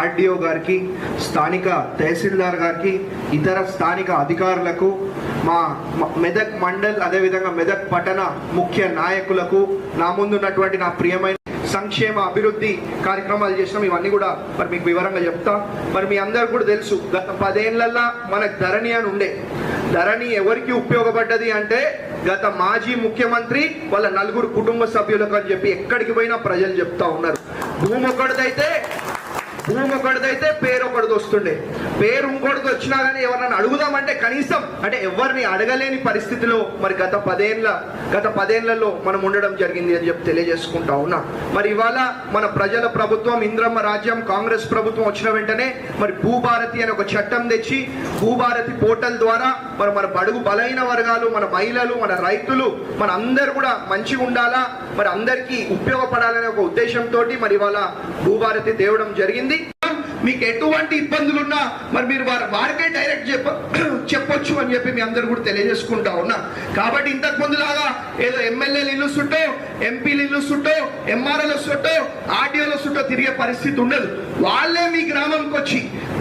RDO గారికి స్థానిక తహసీల్దార్ గారికి ఇతర స్థానిక అధికారులకు మా మెదక్ మండల్ అదేవిధంగా మెదక్ పట్టణ ముఖ్య నాయకులకు నా ముందున్నటువంటి నా ప్రియమైన సంక్షేమ అభివృద్ధి కార్యక్రమాలు చేసినాం. ఇవన్నీ కూడా మరి మీకు వివరంగా చెప్తా. మరి మీ అందరు కూడా తెలుసు గత పదేళ్ళలో మనకు ధరణి అని ఉండే. ధరణి ఎవరికి ఉపయోగపడ్డది అంటే గత మాజీ ముఖ్యమంత్రి వాళ్ళ నలుగురు కుటుంబ సభ్యులకు అని చెప్పి ఎక్కడికి పోయినా ప్రజలు చెప్తా ఉన్నారు. భూమి ఒకటిదైతే భూమి ఒకటిదైతే పేరు ఒకటిది వస్తుండే. పేరు ఇంకోటిది వచ్చినా కానీ ఎవరినైనా అడుగుదామంటే కనీసం అంటే ఎవరిని అడగలేని పరిస్థితిలో మరి గత పదేళ్ళ గత పదేళ్ళలో మనం ఉండడం జరిగింది అని చెప్పి తెలియజేసుకుంటా ఉన్నా. మరి ఇవాళ మన ప్రజల ప్రభుత్వం ఇంద్రమ్మ రాజ్యం కాంగ్రెస్ ప్రభుత్వం వచ్చిన వెంటనే మరి భూభారతి అనే ఒక చట్టం తెచ్చి భూభారతి పోర్టల్ ద్వారా మరి మన బడుగు బలైన వర్గాలు మన మహిళలు మన రైతులు మన అందరు కూడా మంచిగా ఉండాలా మరి అందరికీ ఉపయోగపడాలనే ఒక ఉద్దేశంతో మరి ఇవాళ భూభారతి తేవడం జరిగింది. మీకు ఎటువంటి ఇబ్బందులున్నా మరి మీరు వారి వారికే డైరెక్ట్ చెప్ప చెప్పొచ్చు అని చెప్పి మీ అందరు కూడా తెలియజేసుకుంటా ఉన్నా. కాబట్టి ఇంతకు ముందులాగా ఏదో ఎమ్మెల్యేలు ఇల్లు సుట్టో ఎంపీలు ఇల్లు సుట్టో ఎంఆర్ఎల్ సుట్టో ఆర్డీఓల సుట్టో తిరిగే పరిస్థితి ఉండదు. వాళ్ళే మీ గ్రామంకి వచ్చి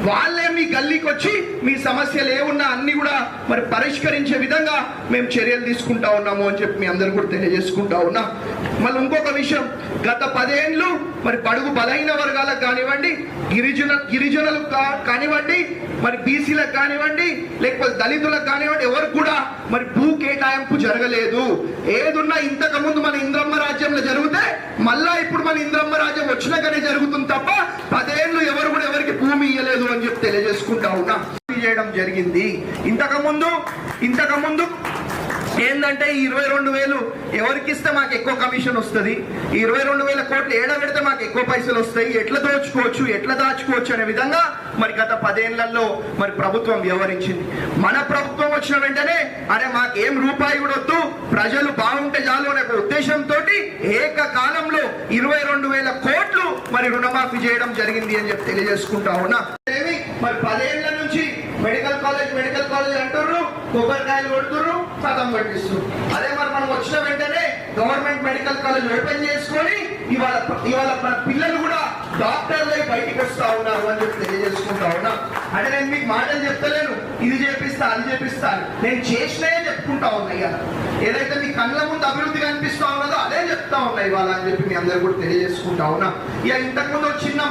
వాళ్ళే మీ గల్లీకి వచ్చి మీ సమస్యలు ఏమున్నా అన్ని కూడా మరి పరిష్కరించే విధంగా మేము చర్యలు తీసుకుంటా ఉన్నాము అని చెప్పి మీ అందరు కూడా తెలియజేసుకుంటా ఉన్నా. మళ్ళీ ఇంకొక విషయం గత పదేండ్లు మరి బడుగు బలహీన వర్గాలకు కానివ్వండి గిరిజన గిరిజనులకు కానివ్వండి మరి బీసీలకు కానివ్వండి లేకపోతే దళితులకు కానివ్వండి ఎవరికి కూడా మరి భూ కేటాయింపు జరగలేదు. ఏదున్నా ఇంతకు ముందు మన ఇంద్రమ్మ రాజ్యంలో జరిగితే మళ్ళా ఇప్పుడు మన ఇంద్రమ్మ రాజ్యం వచ్చినాకనే జరుగుతుంది తప్ప పదేళ్ళు ఎవరు కూడా ఎవరికి భూమి ఇయ్యలేదు అని చెప్పి తెలియజేసుకుంటా ఉన్నా. చేయడం జరిగింది. ఇంతకు ముందు ఇంతకు ముందు ఏంటంటే ఈ ఇరవై రెండు వేలు ఎవరికి ఇస్తే మాకు ఎక్కువ కమిషన్ వస్తుంది? ఈ ఇరవై రెండు వేల కోట్లు ఏడ పెడితే మాకు ఎక్కువ పైసలు వస్తాయి? ఎట్లా దోచుకోవచ్చు? ఎట్లా దాచుకోవచ్చు అనే విధంగా మరి గత పదేళ్ళలో మరి ప్రభుత్వం వ్యవహరించింది. మన ప్రభుత్వం వచ్చిన వెంటనే అరే మాకేం రూపాయి కూడా వద్దు ప్రజలు బాగుంటే చాలు అనే ఉద్దేశంతో ఏకకాలంలో ఇరవై రెండు వేల కోట్లు మరి రుణమాఫీ చేయడం జరిగింది అని చెప్పి తెలియజేసుకుంటా ఉన్నా. మరి పదేళ్ళ మెడికల్ కాలేజ్ మెడికల్ కాలేజ్ అంటుర్రు. కొబ్బరికాయలు కొడుతుర్రు. సగం పట్టిస్తారు అదే మరి మనం వచ్చిన వెంటనే గవర్నమెంట్ మెడికల్ కాలేజ్ ఓపెన్ చేసుకొని ఇవాళ ఇవాళ మన పిల్లలు కూడా డాక్టర్లు అయి బయటికి వస్తా ఉన్నారు అని చెప్పి తెలియజేసుకుంటా ఉన్నా. అంటే నేను మీకు మాటలు చెప్తలేను. ఇది చేపిస్తా అది చేపిస్తా నేను చేసినయే చెప్పుకుంటా ఉన్నా ఏదైతే మీ కళ్ళ ముందు అభివృద్ధి కనిపిస్తా ఉన్నదో అదే చెప్తా ఉన్నాయి ఇవాళ అని చెప్పి మీ అందరు కూడా తెలియజేసుకుంటా ఉన్నా. ఇక ఇంతకుముందు చిన్న